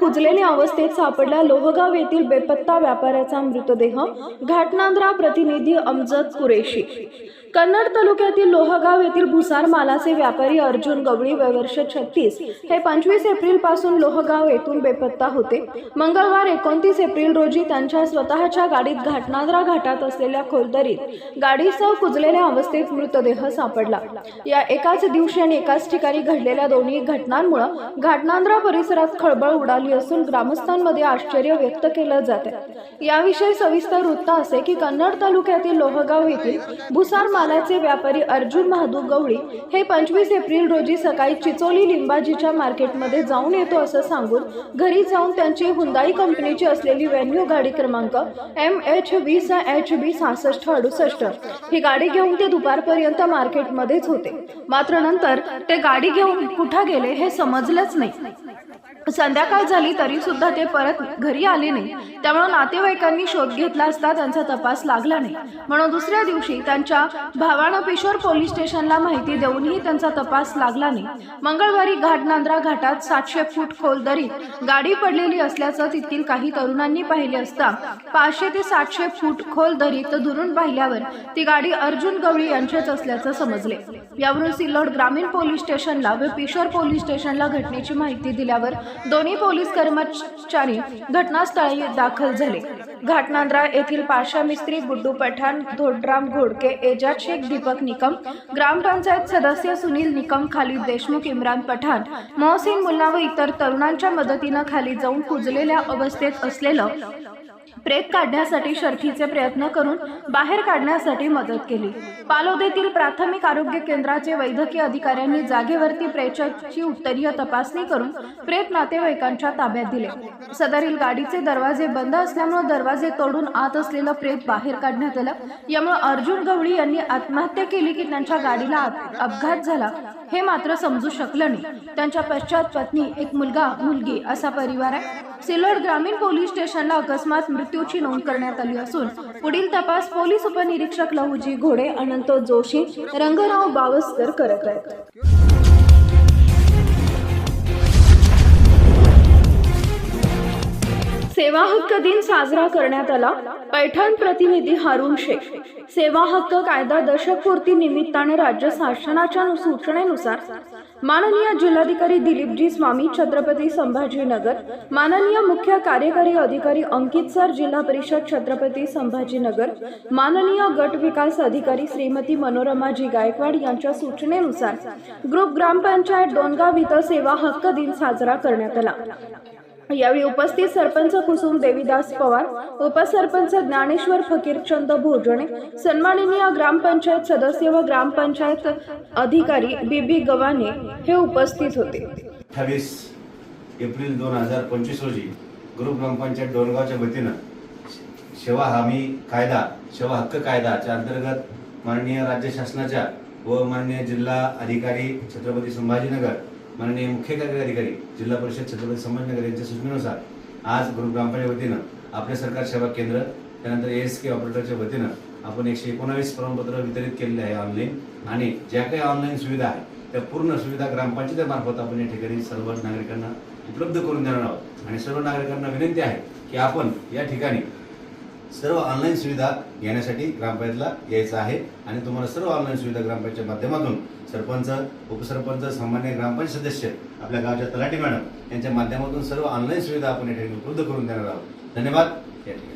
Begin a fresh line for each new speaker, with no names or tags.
कुजलेल्या अवस्थेत सापडला लोहगाव येथील बेपत्ता व्यापाऱ्याचा मृतदेह. घाटनांद्रा प्रतिनिधी अमजद कुरेशी. कन्नड तालुक्यातील लोहगाव येथील भुसार मालाचे व्यापारी अर्जुन गवळी वयवर्ष छत्तीस. हे पंचवीस एप्रिलपासून लोहगाव येथून बेपत्ता होते. मंगळवार एकोणतीस एप्रिल रोजी त्यांच्या स्वतःच्या गाडीत घाटनांद्रा घाटात असलेल्या खोलदरीत गाडीसह कुजलेल्या अवस्थेत मृतदेह सापडला. या एकाच दिवशी आणि एकाच ठिकाणी घडलेल्या दोन्ही घटनांमुळे घाटनांद्रा परिसरात खळबळ उडाली. असून ग्रामस्थांमध्ये आश्चर्य व्यक्त केलं जात आहे याविषयी सविस्तर वृत्त असे की कन्नड तालुक्यातील लोहगाव येथील भुसार मालाचे व्यापारी अर्जुन महादू गवळी हे पंचवीस एप्रिल रोजी सकाळी चिचोली लिंबाजीच्या मार्केटमध्ये जाऊन येतो असं सांगून घरी जाऊन त्यांची हुंदाई कंपनीची असलेली व्हॅन्यू गाडी क्रमांक एम एच वीस एच बी सहासष्ट अडुसष्ट. ही गाडी घेऊन ते दुपारपर्यंत मार्केटमध्येच होते. मात्र नंतर ते गाडी घेऊन कुठं गेले हे समजलंच नाही. संध्याकाळ झाली तरी सुद्धा ते परत घरी आले नाही. त्यामुळे नातेवाईकांनी शोध घेतला असता त्यांचा तपास लागला नाही. म्हणून दुसऱ्या दिवशी त्यांच्या भावानं पिशोर पोलीस स्टेशनला माहिती देऊनही त्यांचा तपास लागला नाही. मंगळवारी घाटनांद्रा घाटात सातशे फूट खोल दरीत गाडी पडलेली असल्याचं तिथील काही तरुणांनी पाहिले असता पाचशे ते सातशे फूट खोल दरीत दुरून पाहिल्यावर ती गाडी अर्जुन गवळी यांचेच असल्याचं समजले. यावरून सिल्लोड ग्रामीण पोलीस स्टेशनला व पिशोर पोलीस स्टेशनला घटनेची माहिती दिल्यावर दोन्ही पोलीस कर्मचारी घटनास्थळी दाखल झाले. घाटनांद्रा येथील पाशा मिस्त्री बुड्डू पठाण धोडराम घोडके एजाज शेख दीपक निकम ग्रामपंचायत सदस्य सुनील निकम खालिद देशमुख इम्रान पठाण मोहसिन मुल्ला व इतर तरुणांच्या मदतीनं खाली जाऊन कुजलेल्या अवस्थेत असलेलं प्रेत काढण्यासाठी शर्थीचे प्रयत्न करून बाहेर काढण्यासाठी मदत केली. पालोदेतील प्राथमिक आरोग्य केंद्राचे वैद्यकीय अधिकाऱ्यांनी जागेवरती प्रेताची उत्तरीय तपासणी करून प्रेत नातेवाईकांच्या ताब्यात दिले. सदरील गाडीचे दरवाजे बंद असल्यामुळे दरवाजे तोडून आत असलेलं प्रेत बाहेर काढण्यात आलं. यामुळे अर्जुन गवळी यांनी आत्महत्या केली की त्यांच्या गाडीला अपघात झाला हे मात्र समजू शकलं नाही. त्यांच्या पश्चात पत्नी एक मुलगा मुलगी असा परिवार आहे. सिल्लोड ग्रामीण पोलीस स्टेशनला अकस्मात मृत्यूची नोंद करण्यात आली असून पुढील तपास पोलीस उपनिरीक्षक लहुजी घोडे अनंत जोशी रंगराव बावस्कर करत आहेत. सेवा हक्क दिन साजरा करण्यात आला. पैठण प्रतिनिधी हारून शेख. सेवा हक्क कायदा दशकपूर्ती निमित्ताने राज्य शासनाच्या सूचनेनुसार माननीय जिल्हाधिकारी दिलीपजी स्वामी छत्रपती संभाजीनगर माननीय मुख्य कार्यकारी अधिकारी अंकित सर जिल्हा परिषद छत्रपती संभाजीनगर माननीय गट विकास अधिकारी श्रीमती मनोरमाजी गायकवाड यांच्या सूचनेनुसार ग्रुप ग्रामपंचायत डोनगाव इथं सेवा हक्क दिन साजरा करण्यात आला. यावेळी उपस्थित सरपंच कुसुम देवीदास पवार उपसरपंच ज्ञानेश्वर फकीरचंद भोजने सन्माननीय ग्रामपंचायत सदस्य व ग्रामपंचायत अधिकारी बीबी गवाने हे उपस्थित होते.
अठ्ठावीस एप्रिल दोन हजार पंचवीस रोजी ग्रुप ग्रामपंचायत डोरगावच्या वतीनं सेवा हमी कायदा सेवा हक्क कायदाच्या अंतर्गत माननीय राज्य शासनाच्या व माननीय जिल्हा अधिकारी छत्रपती संभाजीनगर माननीय मुख्य कार्यकारी अधिकारी जिल्हा परिषद छत्रपती संभाजीनगर यांच्या सूचनेनुसार आज ग्रुप ग्रामपंचायत वतीनं आपले सरकार सेवा केंद्र त्यानंतर एस के ऑपरेटरच्या वतीनं आपण एकशे एकोणावीस प्रमाणपत्र वितरित केलेले आहे ऑनलाईन आणि ज्या काही ऑनलाईन सुविधा आहे त्या पूर्ण सुविधा ग्रामपंचायतीमार्फत आपण या ठिकाणी सर्व नागरिकांना उपलब्ध करून देणार आहोत. आणि सर्व नागरिकांना विनंती आहे की आपण या ठिकाणी सर्व ऑनलाईन सुविधा घेण्यासाठी ग्रामपंचायतला यायचं आहे. आणि तुम्हाला सर्व ऑनलाईन सुविधा ग्रामपंचायतच्या माध्यमातून सरपंच उपसरपंच सामान्य ग्रामपंचायत सदस्य आपल्या गावच्या तलाठी मॅडम यांच्या माध्यमातून सर्व ऑनलाईन सुविधा आपण या ठिकाणी उपलब्ध करून देणार आहोत. धन्यवाद. या ठिकाणी.